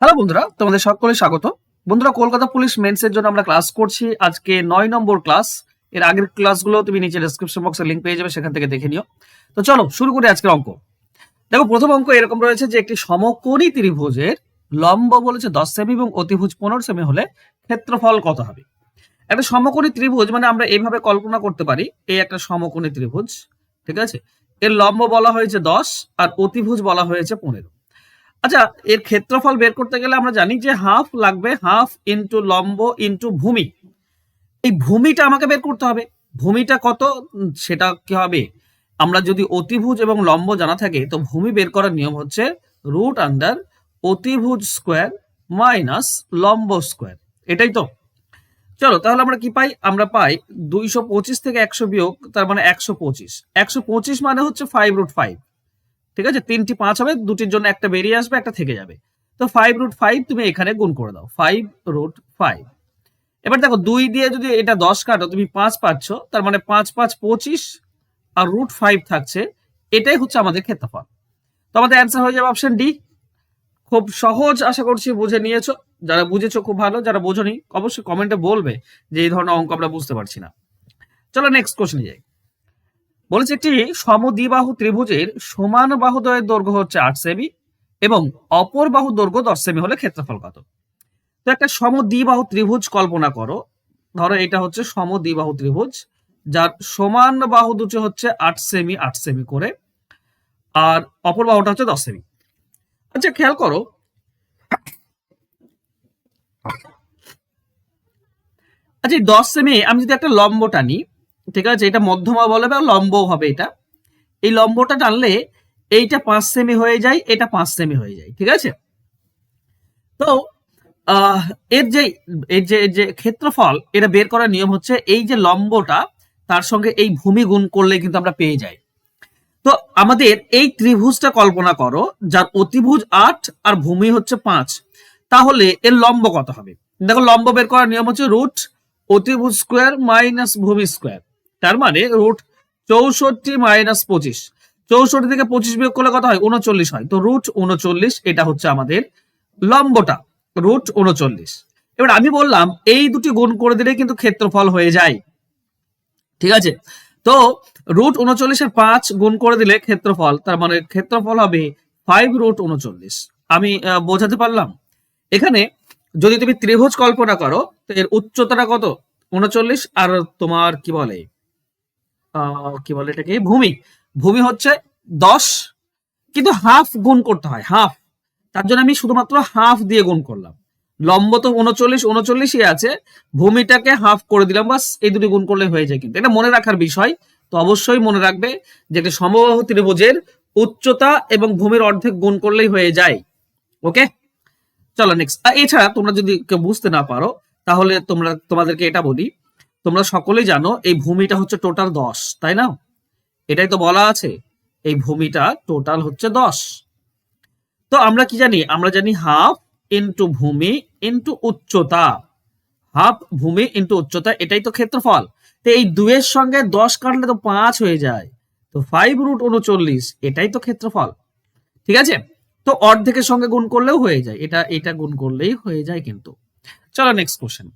Hello বন্ধুরা, তোমাদের সকলে স্বাগত। বন্ধুরা, কলকাতা পুলিশ মেন্সের জন্য আমরা ক্লাস করছি। আজকে নয় নম্বর ক্লাস এর আগের ক্লাসগুলো তুমি নিচে ডেসক্রিপশন বক্সে লিঙ্ক পেয়ে যাবে, সেখান থেকে দেখে নিও। তো চলো, শুরু করি আজকের অঙ্ক। দেখো, প্রথম অঙ্ক এরকম রয়েছে যে একটি সমকোণী ত্রিভুজের লম্ব বলেছে দশ সেমি এবং অতিভুজ পনেরো সেমি হলে ক্ষেত্রফল কত হবে? একটা সমকোণী ত্রিভুজ মানে আমরা এইভাবে কল্পনা করতে পারি এই একটা সমকোণী ত্রিভুজ, ঠিক আছে? এর লম্ব বলা হয়েছে দশ আর অতিভুজ বলা হয়েছে পনেরো। আচ্ছা এর ক্ষেত্রফল বের করতে গেলে আমরা জানি যে হাফ লাগবে, হাফ ইন্টু লম্ব ইন্টু ভূমি। এই ভূমিটা আমাকে বের করতে হবে। ভূমিটা কত? সেটা কি হবে? আমরা যদি অতিভুজ এবং লম্ব জানা থাকে, তো ভূমি বের করার নিয়ম হচ্ছে রুট আন্ডার অতিভুজ স্কোয়ার মাইনাস লম্ব স্কোয়ার এটাই তো। চলো, তাহলে আমরা কি পাই? আমরা পাই দুইশো পঁচিশ থেকে একশো বিয়োগ, তার মানে একশো পঁচিশ। একশো পঁচিশ মানে হচ্ছে ফাইভ রুট ফাইভ ঠিক আছে? তিনটি পাঁচ হবে, দুটির জন্য একটা বেরিয়ে আসবে, একটা থেকে যাবে। তো ফাইভ রুট ফাইভ তুমি এখানে গুণ করে দাও। ফাইভ রুট ফাইভ এবার দেখো, দুই দিয়ে যদি এটা দশ কাটো, তুমি পাঁচ পাচ্ছ, তার মানে পাঁচ পাঁচ পঁচিশ আর রুট ফাইভ থাকছে, এটাই হচ্ছে আমাদের ক্ষেত্রফল। তো আমাদের অ্যান্সার হয়ে যাবে অপশন ডি খুব সহজ আশা করছি বুঝে নিয়েছো। যারা বুঝেছ খুব ভালো, যারা বোঝনি, অবশ্যই কমেন্টে বলবে যে এই ধরনের অঙ্ক আমরা বুঝতে পারছি না। চলো নেক্সট কোশ্চেন যাই। বলেছে একটি সমদ্বিবাহু ত্রিভুজের সমান বাহুদ্বয়ের দৈর্ঘ্য হচ্ছে আট সেমি এবং অপর বাহু দৈর্ঘ্য দশ সেমি হলে ক্ষেত্রফল কত? তো একটা সমদ্বিবাহু ত্রিভুজ কল্পনা করো। ধরো এটা হচ্ছে সমদ্বিবাহু ত্রিভুজ, যার সমান বাহু দুটো হচ্ছে আট সেমি আট সেমি করে, আর অপর বাহুটা হচ্ছে দশ সেমি। আচ্ছা খেয়াল করো। আচ্ছা দশ সেমি আমি যদি একটা লম্ব টানি ঠিক আছে, এটা মধ্যমা বলে বা লম্বও হবে এটা। এই লম্বটা টানলে এইটা পাঁচ সেমি হয়ে যায়, এটা পাঁচ সেমি হয়ে যায়, ঠিক আছে? তো এর যে এর যে যে ক্ষেত্রফল, এটা বের করার নিয়ম হচ্ছে এই যে লম্বটা, তার সঙ্গে এই ভূমি গুণ করলে কিন্তু আমরা পেয়ে যাই। তো, আমাদের এই ত্রিভুজটা কল্পনা করো, যার অতিভুজ আট আর ভূমি হচ্ছে পাঁচ। তাহলে এর লম্ব কত হবে? দেখো, লম্ব বের করার নিয়ম হচ্ছে রুট অতিভুজ স্কোয়ার মাইনাস ভূমি স্কোয়ার। তার মানে রুট চৌষট্টি মাইনাস পঁচিশ। চৌষট্টি থেকে পঁচিশ বিয়োগ করলে কত হয়? উনচল্লিশ হয়। তো রুট উনচল্লিশ, এটা হচ্ছে আমাদের লম্বটা। রুট উনচল্লিশ। এবার আমি বললাম, এই দুটি গুণ করে দিলে কিন্তু ক্ষেত্রফল হয়ে যায়। ঠিক আছে? তো রুট উনচল্লিশের পাঁচ গুণ করে দিলে ক্ষেত্রফল, তার মানে ক্ষেত্রফল হবে ফাইভ রুট উনচল্লিশ। আমি বোঝাতে পারলাম? এখানে যদি তুমি ত্রিভুজ কল্পনা করো, তো এর উচ্চতাটা কত? উনচল্লিশ, আর তোমার কি বলে? কি বলে এটাকে? ভূমি। ভূমি হচ্ছে দশ, কিন্তু হাফ গুণ করতে হয়, হাফ। তার জন্য আমি শুধুমাত্র হাফ দিয়ে গুণ করলাম। লম্ব তো উনচল্লিশ, উনচল্লিশই আছে। ভূমিটাকে হাফ করে দিলাম, বাস এই দুটি গুণ করলে হয়ে যায় কিন্তু। এটা মনে রাখার বিষয়, তো অবশ্যই মনে রাখবে যে একটা সমবাহু ত্রিভুজের উচ্চতা এবং ভূমির অর্ধেক গুণ করলেই হয়ে যায়। ওকে? চলো নেক্সট এছাড়া তোমরা যদি কেউ বুঝতে না পারো, তাহলে তোমরা, তোমাদেরকে এটা বলি। তোমরা সকলেই জানো, এই ভূমিটা হচ্ছে টোটাল দশ, তাই না? এটাই তো বলা আছে, এই ভূমিটা টোটাল হচ্ছে দশ। তো আমরা কি জানি? আমরা জানি হাফ ইন্টু ভূমি ইন্টু উচ্চতা। হাফ ভূমি ইন্টু উচ্চতা, এটাই তো ক্ষেত্রফল। তো এই দুয়ের সঙ্গে দশ কাটলে তো পাঁচ হয়ে যায়। তো ফাইভ রুট উনচল্লিশ, এটাই তো ক্ষেত্রফল। ঠিক আছে? তো অর্ধেকের সঙ্গে গুণ করলেও হয়ে যায়। এটা এটা গুণ করলেই হয়ে যায় কিন্তু। চলো নেক্সট কোশ্চেন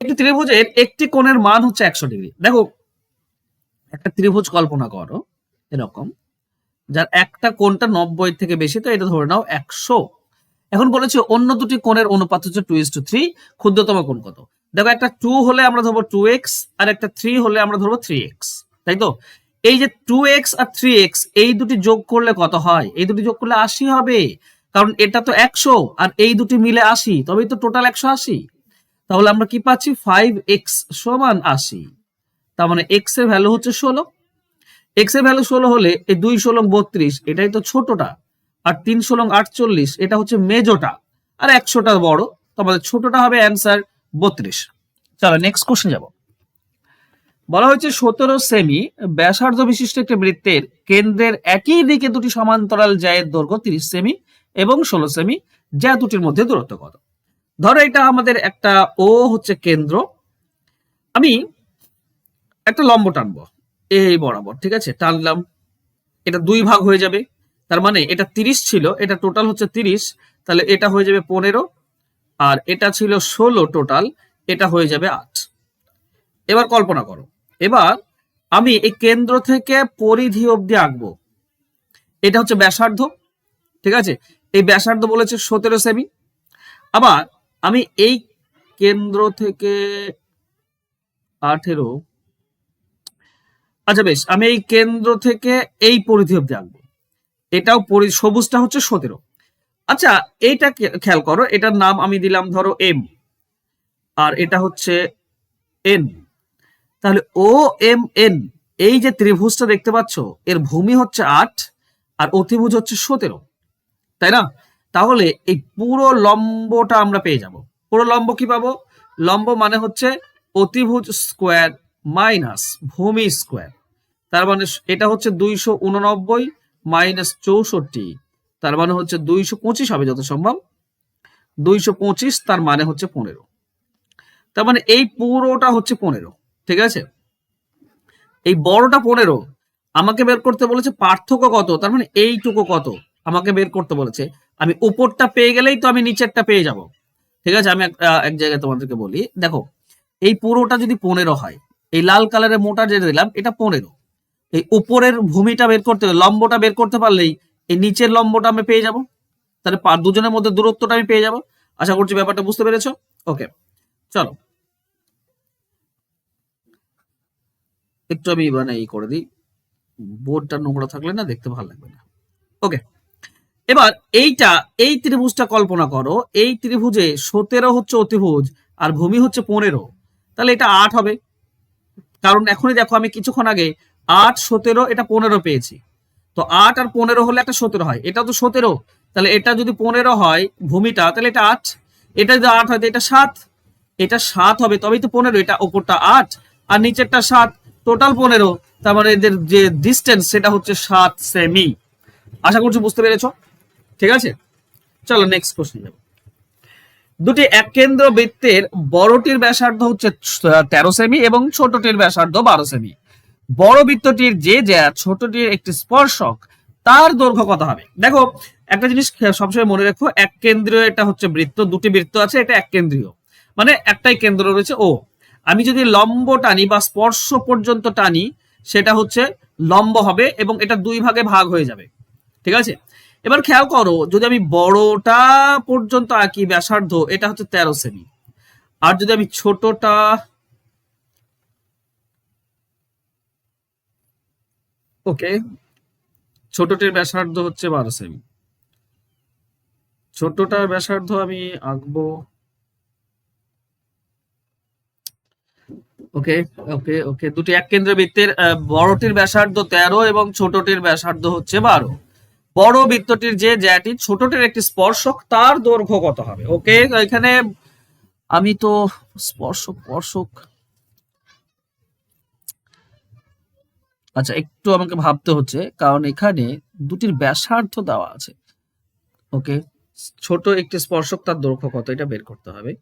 একটি ত্রিভুজের একটি কোণের মান হচ্ছে একশো ডিগ্রি। দেখো, একটা ত্রিভুজ কল্পনা করো, এরকম, যার একটা কোণটা নব্বই থেকে বেশি, তো এটা ধরে নাও একশো। এখন বলেছে, অন্য দুটি কোণের অনুপাত হচ্ছে টু ইস টু থ্রি ক্ষুদ্রতম কোণ কত? দেখো, একটা টু হলে আমরা ধরবো টু এক্স আর একটা থ্রি হলে আমরা ধরবো থ্রি এক্স তাই তো? এই যে টু এক্স আর থ্রি এক্স এই দুটি যোগ করলে কত হয়? এই দুটি যোগ করলে আশি হবে, কারণ এটা তো একশো, আর এই দুটি মিলে আশি, তবেই তো টোটাল একশো আশি। তাহলে আমরা কি পাচ্ছি? ফাইভ এক্স সমান আশি। তার মানে এক্সের ভ্যালু হচ্ছে ষোলো। এক্সের ভ্যালু ষোলো হলে এই দুই ষোলো বত্রিশ, এটাই তো ছোটটা। আর তিন ষোলো আটচল্লিশ, এটা হচ্ছে মেজোটা আর একশোটা বড়, তো আমাদের ছোটটা হবে অ্যান্সার বত্রিশ। চলো নেক্সট কোশ্চেন যাব। বলা হয়েছে সতেরো সেমি ব্যাসার্ধ বিশিষ্ট একটি বৃত্তের কেন্দ্রের একই দিকে দুটি সমান্তরাল জায়ের দৈর্ঘ্য তিরিশ সেমি এবং ষোলো সেমি যা দুটির মধ্যে দূরত্ব কত? ধরো এটা আমাদের একটা ও হচ্ছে কেন্দ্র। আমি একটা লম্ব টানবো। এই বরাবর, ঠিক আছে? টানলাম। এটা দুই ভাগ হয়ে যাবে। তার মানে এটা তিরিশ ছিল, এটা টোটাল হচ্ছে তিরিশ। তাহলে এটা হয়ে যাবে পনেরো। আর এটা ছিল ষোলো টোটাল এটা হয়ে যাবে আট। এবার কল্পনা করো। এবার আমি এই কেন্দ্র থেকে পরিধি অবধি আঁকবো। এটা হচ্ছে ব্যাসার্ধ, ঠিক আছে? এই ব্যাসার্ধ বলেছে সতেরো সেমি। আবার আমি এই কেন্দ্র থেকে আঠেরো। আচ্ছা বেশ, আমি এই কেন্দ্র থেকে এই পরিধি অব্দি আঁকবো। এটাও সবুজটা হচ্ছে সতেরো। আচ্ছা এইটা খেয়াল করো, এটার নাম আমি দিলাম ধরো এম। আর এটা হচ্ছে এন। তাহলে ও, এম, এন, এই যে ত্রিভুজটা দেখতে পাচ্ছ, এর ভূমি হচ্ছে আট, আর অতিভুজ হচ্ছে সতেরো। তাই না? তাহলে এই পুরো লম্বটা আমরা পেয়ে যাব। পুরো লম্ব কি পাবো? লম্ব মানে হচ্ছে অতিভুজ স্কোয়ার মাইনাস ভূমি স্কোয়ার। তার মানে এটা হচ্ছে দুইশো উননব্বই মাইনাস চৌষট্টি। তার মানে হচ্ছে দুইশো পঁচিশ হবে যত সম্ভব। দুইশো পঁচিশ তার মানে হচ্ছে পনেরো। তার মানে এই পুরোটা হচ্ছে পনেরো, ঠিক আছে? এই বড়টা পনেরো আমাকে বের করতে বলেছে পার্থক্য কত? তার মানে এইটুকু কত? আমাকে বের করতে বলেছে আমি উপরটা পেয়ে গেলেই তো আমি নিচেরটা পেয়ে যাব। ঠিক আছে? আমি এক জায়গায় তোমাদেরকে বলি, দেখো, এই পুরোটা যদি পনেরো হয়, এই লাল কালারের মোটা যেটা দিলাম, এটা পনেরো। এই উপরের ভূমিটা বের করতে লম্বটা বের করতে পারলেই এই নিচের লম্বটা আমি পেয়ে যাব। তাহলে দুজনের মধ্যে দূরত্বটা আমি পেয়ে যাব। আশা করছি ব্যাপারটা বুঝতে পেরেছ? ওকে, চলো। একটু আমি মানে এই করে দিই, বোর্ডটা নোংরা থাকলে না দেখতে ভালো লাগবে না। ওকে। এবার এইটা, এই ত্রিভুজটা কল্পনা করো, এই ত্রিভুজে সতেরো হচ্ছে অতিভুজ আর ভূমি হচ্ছে পনেরো। তাহলে এটা আট হবে। কারণ এখনই দেখো আমি কিছুক্ষণ আগে আট, সতেরো, এটা পনেরো পেয়েছি। তো আট আর পনেরো হলে একটা সতেরো হয়। এটা তো সতেরো। তাহলে এটা যদি পনেরো হয় ভূমিটা, তাহলে এটা আট। এটা যদি আট হয় এটা সাত। এটা সাত হবে, তবেই তো পনেরো। এটা ওপরটা আট আর নিচেরটা সাত। টোটাল পনেরো। তার মানে এদের যে ডিস্টেন্স সেটা হচ্ছে সাত সেমি আশা করছি বুঝতে পেরেছ? ঠিক আছে? চলো নেক্সট কোশ্চেন যাব দুটি এক কেন্দ্র বৃত্তের বড়টির ব্যাসার্ধ হচ্ছে তেরো সেমি এবং ছোটটির ব্যাসার্ধ বারো সেমি। বড় বৃত্তটির যে যা ছোটটির একটি স্পর্শক, তার দৈর্ঘ্য কত হবে? দেখো, একটা জিনিস সবসময় মনে রেখো এক কেন্দ্রীয় এটা হচ্ছে বৃত্ত, দুটি বৃত্ত আছে, এটা এক কেন্দ্রীয় মানে একটাই কেন্দ্র রয়েছে ও আমি যদি লম্ব টানি বা স্পর্শ পর্যন্ত টানি, সেটা হচ্ছে লম্ব হবে এবং এটা দুই ভাগে ভাগ হয়ে যাবে। ঠিক আছে? এবার খেয়াল করো, যদি আমি বড়টা পর্যন্ত আঁকি ব্যাসার্ধ, এটা হচ্ছে তেরো সেমি আর যদি আমি ছোটটা ওকে, ছোটটির ব্যাসার্ধ হচ্ছে বারো সেমি ছোটটার ব্যাসার্ধ আমি আঁকবো, ওকে ওকে ওকে, দুটি এক কেন্দ্র বৃত্তের বড়টির ব্যাসার্ধ তেরো এবং ছোটটির ব্যাসার্ধ হচ্ছে বারো। বড় বৃত্তটির যে জ্যাটি ছোটটির একটি স্পর্শক, তার দৈর্ঘ্য কত হবে? ওকে এখানে আমি তো স্পর্শক স্পর্শক। আচ্ছা একটু আমাকে ভাবতে হচ্ছে, কারণ এখানে দুটির ব্যাসার্ধ দেওয়া আছে। ওকে, ছোট একটি স্পর্শক, তার দৈর্ঘ্য কত? এটা বের করতে হবে।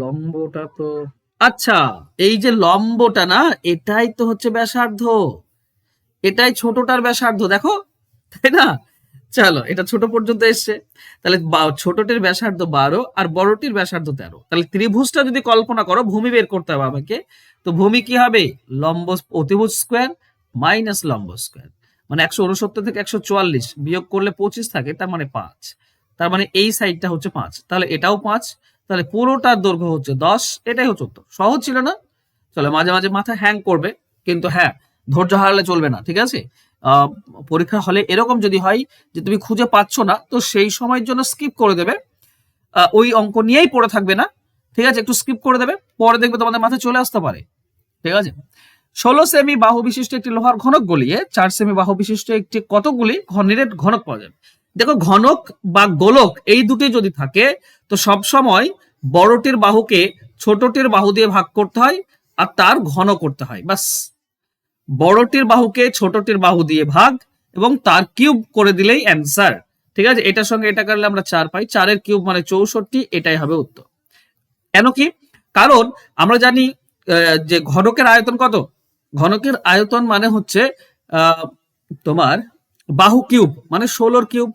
লম্বটা তো আচ্ছা এই যে লম্বটা না, এটাই তো হচ্ছে ব্যাসার্ধ। এটাই ছোটটার ব্যাসার্ধ, দেখো। তাই না? চলো, এটা ছোট পর্যন্ত এসছে। তাহলে ছোটটির ব্যাসার্ধ বারো আর বড়টির ব্যাসার্ধ তেরো। তাহলে ত্রিভুজটা যদি কল্পনা করো, ভূমি বের করতে হবে আমাকে। তো ভূমি কি হবে? লম্ব অতিভুজ স্কোয়ার মাইনাস লম্ব স্কোয়ার মানে একশো উনসত্তর থেকে একশো চুয়াল্লিশ বিয়োগ করলে পঁচিশ থাকে, তার মানে পাঁচ। তার মানে এই সাইডটা হচ্ছে পাঁচ। তাহলে এটাও পাঁচ। তাহলে পুরোটার দৈর্ঘ্য হচ্ছে দশ, এটাই হচ্ছে উত্তর। সহজ ছিল না? চলো, মাঝে মাঝে মাথা হ্যাং করবে, কিন্তু হ্যাঁ ধৈর্য হারালে চলবে না, ঠিক আছে? পরীক্ষা হলে এরকম যদি হয় যে তুমি খুঁজে পাচ্ছ না, তো সেই সময়ের জন্য স্কিপ করে দেবে। ওই অঙ্ক নিয়েই পড়ে থাকবে না। ঠিক আছে? একটু স্কিপ করে দেবে, পরে দেখবে তোমাদের মাথায় চলে আসতে পারে। ঠিক আছে? ষোলো সেমি বাহু বিশিষ্ট একটি লোহার ঘনক গলিয়ে, চার সেমি বাহু বিশিষ্ট একটি কতগুলি ঘনের ঘনক পাওয়া যাবে দেখো, ঘনক বা গোলক এই দুটি যদি থাকে, তো সব সময় বড়টির বাহুকে ছোটটির বাহু দিয়ে ভাগ করতে হয় আর তার ঘন করতে হয়। বাস বড়টির বাহুকে ছোটটির বাহু দিয়ে ভাগ এবং তার কিউব করে দিলেই অ্যান্সার। ঠিক আছে? এটার সঙ্গে এটা করলে আমরা চার পাই। চারের কিউব মানে চৌষট্টি, এটাই হবে উত্তর। কেন কি? কারণ আমরা জানি যে ঘনকের আয়তন কত? ঘনকের আয়তন মানে হচ্ছে তোমার বাহু কিউব মানে ষোলোর কিউব।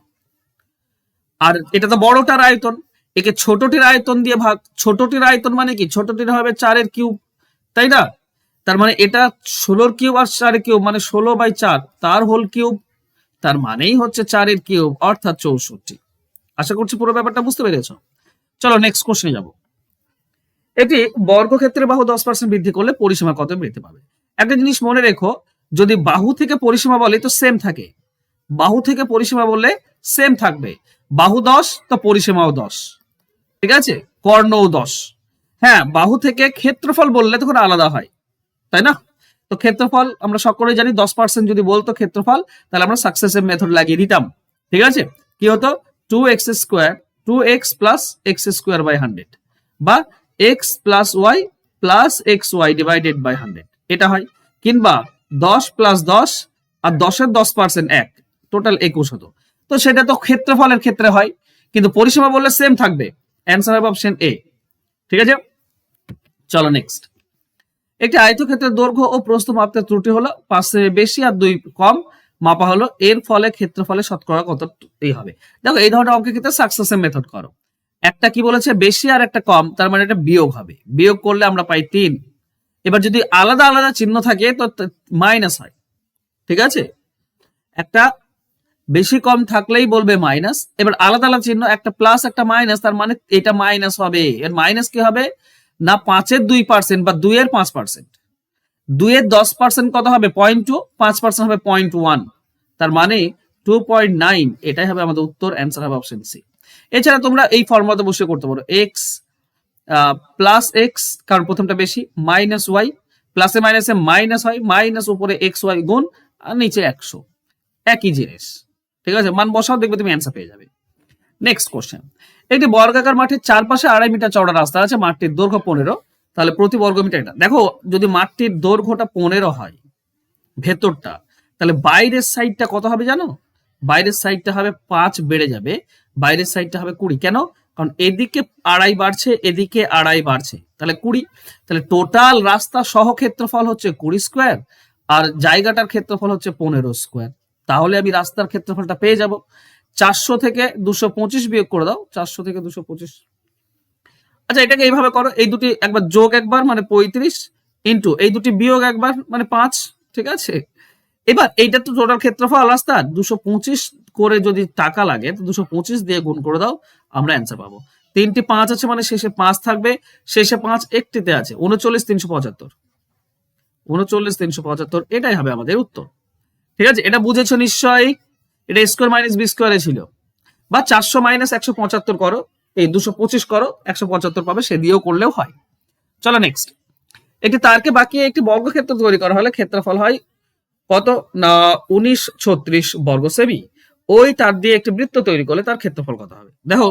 আর এটা তো বড়টার আয়তন। একে ছোটটির আয়তন দিয়ে ভাগ। ছোটটির আয়তন মানে কি? ছোটটির হবে চারের কিউব। তাই না? তার মানে এটা ষোলোর কিউব আর চারের কিউব মানে ষোলো বাই চার, তার হোল কিউব, তার মানেই হচ্ছে চারের কিউব, অর্থাৎ চৌষট্টি। আশা করছি পুরো ব্যাপারটা বুঝতে পেরেছ? চলো নেক্সট কোশ্চেনে যাব। এটি বর্গক্ষেত্রে বাহু দশ পার্সেন্ট বৃদ্ধি করলে পরিসীমা কত বৃদ্ধি পাবে? একটা জিনিস মনে রেখো, যদি বাহু থেকে পরিসীমা বলে তো সেম থাকে। বাহু থেকে পরিসীমা বললে সেম থাকবে। বাহু দশ, তো পরিসীমাও দশ। ঠিক আছে? কর্ণও দশ। হ্যাঁ বাহু থেকে ক্ষেত্রফল বললে তখন আলাদা হয়। তাই না? তো ক্ষেত্রফল আমরা সকলেই জানি, দশ পার্সেন্ট যদি বলতো ক্ষেত্রফল, তাহলে আমরা সাকসেসিভ মেথড লাগিয়ে দিতাম। ঠিক আছে? কি হতো? Two x square two x plus x square by hundred বা x plus y plus x y divided by hundred এটা হয়। কিংবা দশ প্লাস দশ আর দশের দশ পার্সেন্ট এক। টোটাল একুশ হতো। তো সেটা তো ক্ষেত্রফলের ক্ষেত্রে হয়। কিন্তু পরিসীমা বললে সেম থাকবে। অ্যান্সার হবে অপশন এ ঠিক আছে? চলো নেক্সট একটি আয়তক্ষেত্রের দৈর্ঘ্য ও প্রস্থ মাপতে ত্রুটি হলো পাঁচ সেমি বেশি আর দুই কম। মাপা হলো এর ফলে ক্ষেত্রফলে শতকরা কত এই হবে। দেখো, এই ধরনের অঙ্কের ক্ষেত্রে সাকসেসের মেথড করো। একটা কি বলেছে? বেশি আর একটা কম, তার মানে এটা বিয়োগ হবে। বিয়োগ করলে আমরা পাই তিন। এবার যদি আলাদা আলাদা চিহ্ন থাকে, তো মাইনাস হয়। ঠিক আছে? একটা বেশি কম থাকলেই বলবে মাইনাস এবার আলাদা আলাদা চিহ্ন, একটা প্লাস একটা মাইনাস তার মানে এটা মাইনাস হবে। এর মাইনাস কি হবে? না পাঁচের দুই পার্সেন্ট বা দুইয়ের পাঁচ পার্সেন্ট। দুইয়ের দশ পার্সেন্ট কত হবে? পয়েন্ট টু পাঁচ পার্সেন্ট হবে পয়েন্ট ওয়ান তার মানে টু পয়েন্ট নাইন এটাই হবে আমাদের উত্তর অ্যান্সার হবে অপশন সি এছাড়া তোমরা এই ফর্মুলাতে বসে করতে পারো। এক্স প্লাস এক্স কারণ প্রথমটা বেশি মাইনাস ওয়াই প্লাসে মাইনাসে মাইনাস হয় মাইনাস উপরে এক্স ওয়াই গুণ, আর নিচে একশো। একই জিনিস। ঠিক আছে? মান বসাও, দেখবে তুমি অ্যান্সার পেয়ে যাবে। নেক্সট কোশ্চেন একটি বর্গাকার মাঠের চারপাশে আড়াই মিটার চওড়া রাস্তা আছে, মাঠটির দৈর্ঘ্য পনেরো। তাহলে প্রতি বর্গ মিটার এটা। দেখো, যদি মাঠটির দৈর্ঘ্যটা পনেরো হয়, ভেতরটা, তাহলে বাইরের সাইডটা কত হবে জানো? বাইরের সাইডটা হবে পাঁচ, বেড়ে যাবে। বাইরের সাইডটা হবে কুড়ি। কেন? কারণ এদিকে আড়াই বাড়ছে, এদিকে আড়াই বাড়ছে। তাহলে কুড়ি। তাহলে টোটাল রাস্তা সহ ক্ষেত্রফল হচ্ছে কুড়ি স্কোয়ার আর জায়গাটার ক্ষেত্রফল হচ্ছে পনেরো স্কোয়ার তাহলে আমি রাস্তার ক্ষেত্রফলটা পেয়ে যাব। চারশো থেকে দুশো পঁচিশ বিয়োগ করে দাও, চারশো থেকে দুশো পঁচিশ। আচ্ছা এটাকে এইভাবে করো, এই দুটি একবার যোগ একবার মানে পঁয়ত্রিশ ইন্টু এই দুটি বিয়োগ একবার মানে পাঁচ, ঠিক আছে? এবার এইটা তো টোটাল ক্ষেত্রফল রাস্তার দুশো পঁচিশ করে যদি টাকা লাগে, তো দুশো পঁচিশ দিয়ে গুণ করে দাও, আমরা অ্যান্সার পাবো। তিনটি পাঁচ আছে মানে শেষে পাঁচ থাকবে, শেষে পাঁচ একটিতে আছে, উনচল্লিশ তিনশো পঁচাত্তর। উনচল্লিশ তিনশো পঁচাত্তর, এটাই হবে আমাদের উত্তর। ঠিক আছে? এটা বুঝেছ নিশ্চয়ই? এটা স্কোয়ার মাইনাস বি স্কোয়ারে ছিল। বা চারশো মাইনাস একশো পঁচাত্তর করো, এই দুশো পঁচিশ করো, একশো পঁচাত্তর পাবে, সে দিয়েও করলেও হয়। চলো নেক্সট একটি তারকে বাকি একটি বর্গক্ষেত্র তৈরি করা হলে ক্ষেত্রফল হয় কত? না, উনিশ ছত্রিশ বর্গ সেমি। ওই তার দিয়ে একটি বৃত্ত তৈরি করলে তার ক্ষেত্রফল কত হবে? দেখো,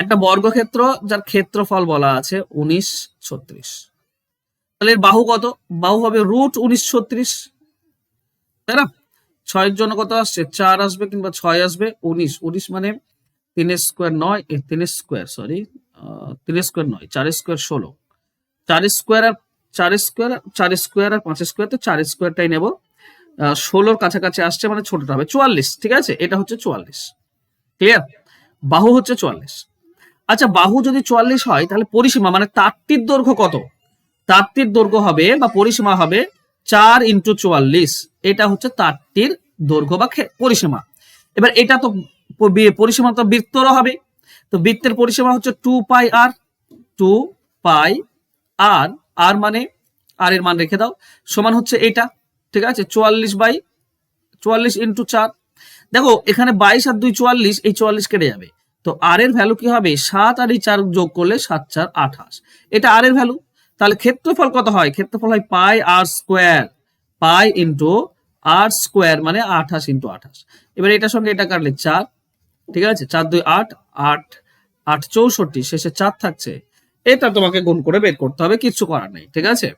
একটা বর্গক্ষেত্র যার ক্ষেত্রফল বলা আছে উনিশ ছত্রিশ। তাহলে এর বাহু কত? বাহু হবে রুট উনিশ ছত্রিশ। তাই না? ছয়ের জন্য কত আসছে? চার আসবে কিংবা ছয় আসবে? উনিশ। উনিশ মানে তিন স্কোয়ার নয় এ, তিন স্কোয়ার সরি তিন স্কোয়ার নয় চার স্কোয়ার ষোলো। চার স্কোয়ার আর চার স্কোয়ার চার স্কোয়ার আর পাঁচ স্কোয়ার তো চার স্কোয়ারটাই নেব। ষোলোর কাছাকাছি আসছে মানে ছোটটা হবে। চুয়াল্লিশ ঠিক আছে? এটা হচ্ছে চুয়াল্লিশ। ক্লিয়ার বাহু হচ্ছে চুয়াল্লিশ। আচ্ছা বাহু যদি চুয়াল্লিশ হয় তাহলে পরিসীমা মানে তারটির দৈর্ঘ্য কত? তারটির দৈর্ঘ্য হবে বা পরিসীমা হবে চার ইন্টু চুয়াল্লিশ, এটা হচ্ছে তারটির দৈর্ঘ্য বা পরিসীমা। এবার এটা তো পরিসীমা তো বৃত্তরও হবে। তো বৃত্তের পরিসীমা হচ্ছে টু পাই আর টু পাই আর আর মানে আর এর মান রেখে দাও, সমান হচ্ছে এটা, ঠিক আছে? চুয়াল্লিশ বাই চুয়াল্লিশ ইন্টু চার। দেখো, এখানে বাইশ আর দুই চুয়াল্লিশ, এই চুয়াল্লিশ কেটে যাবে। তো আর এর ভ্যালু কি হবে? সাত আর এই চার যোগ করলে সাত চার আঠাশ। এটা আর এর ভ্যালু তাহলে ক্ষেত্রফল কত হয়? ক্ষেত্রফল হয় pi r square pi into r square মানে আঠাশ ইন্টু আঠাশ। এবার এটার সঙ্গে এটা কাটলে চার, ঠিক আছে? চার, দুই, আট আট আট, চৌষট্টি, শেষে চার থাকছে। এটা তোমাকে গুণ করে বের করতে হবে কিচ্ছু করার নেই, ঠিক আছে?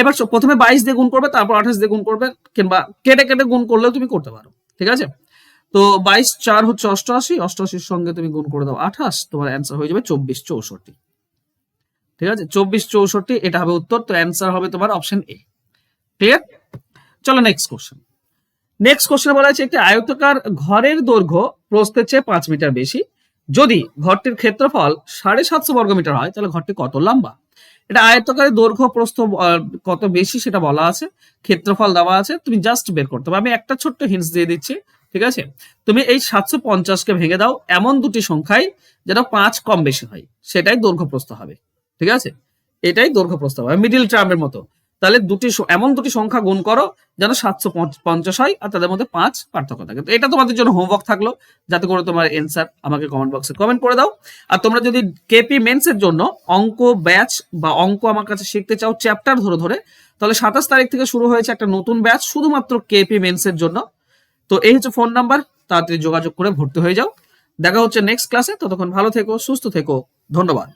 এবার প্রথমে বাইশ দিয়ে গুণ করবে, তারপর আঠাশ দিয়ে গুণ করবে, কিংবা কেটে কেটে গুণ করলেও তুমি করতে পারো, ঠিক আছে? তো বাইশ, চার হচ্ছে অষ্টআশি, অষ্টআশির সঙ্গে তুমি গুণ করে দাও আঠাশ, তোমার অ্যান্সার হয়ে যাবে চব্বিশ, চৌষট্টি। ঠিক আছে? চব্বিশ চৌষট্টি, এটা হবে উত্তর, তো অ্যান্সার হবে তোমার অপশন এ ক্লিয়ার চলো নেক্সট কোশ্চেন নেক্সট কোশ্চেন বলা আছে একটি আয়তকার ঘরের দৈর্ঘ্য প্রস্থের চেয়ে পাঁচ মিটার বেশি। যদি ঘরটির ক্ষেত্রফল সাড়ে সাতশো বর্গ মিটার হয়, তাহলে ঘরটি কত লম্বা? এটা আয়ত্তকারের দৈর্ঘ্য প্রস্থ কত বেশি সেটা বলা আছে। ক্ষেত্রফল দেওয়া আছে, তুমি জাস্ট বের করতে হবে আমি একটা ছোট্ট হিন্টস দিয়ে দিচ্ছি, ঠিক আছে? তুমি এই সাতশো পঞ্চাশকে ভেঙে দাও, এমন দুটি সংখ্যায় যেটা পাঁচ কম বেশি হয়, সেটাই দৈর্ঘ্য প্রস্থ হবে। ঠিক আছে? এটাই দৈর্ঘ্য প্রস্তাব হবে মিডিল টার্মের মতো। তাহলে দুটি এমন দুটি সংখ্যা গুণ করো যেন সাতশো পঞ্চাশ হয় আর তাদের মধ্যে পাঁচ পার্থক্য থাকে। তো এটা তোমাদের জন্য হোমওয়ার্ক থাকল, যাতে করে তোমার এনসার আমাকে কমেন্ট বক্সে কমেন্ট করে দাও। আর তোমরা যদি কেপি মেন্সের জন্য অঙ্ক ব্যাচ বা অঙ্ক আমার কাছে শিখতে চাও চ্যাপ্টার ধরে ধরে, তাহলে সাতাশ তারিখ থেকে শুরু হয়েছে একটা নতুন ব্যাচ শুধুমাত্র কেপি মেন্সের জন্য। তো এই হচ্ছে ফোন নাম্বার তাড়াতাড়ি যোগাযোগ করে ভর্তি হয়ে যাও। দেখা হচ্ছে নেক্সট ক্লাসে ততক্ষণ ভালো থেকো, সুস্থ থেকো, ধন্যবাদ।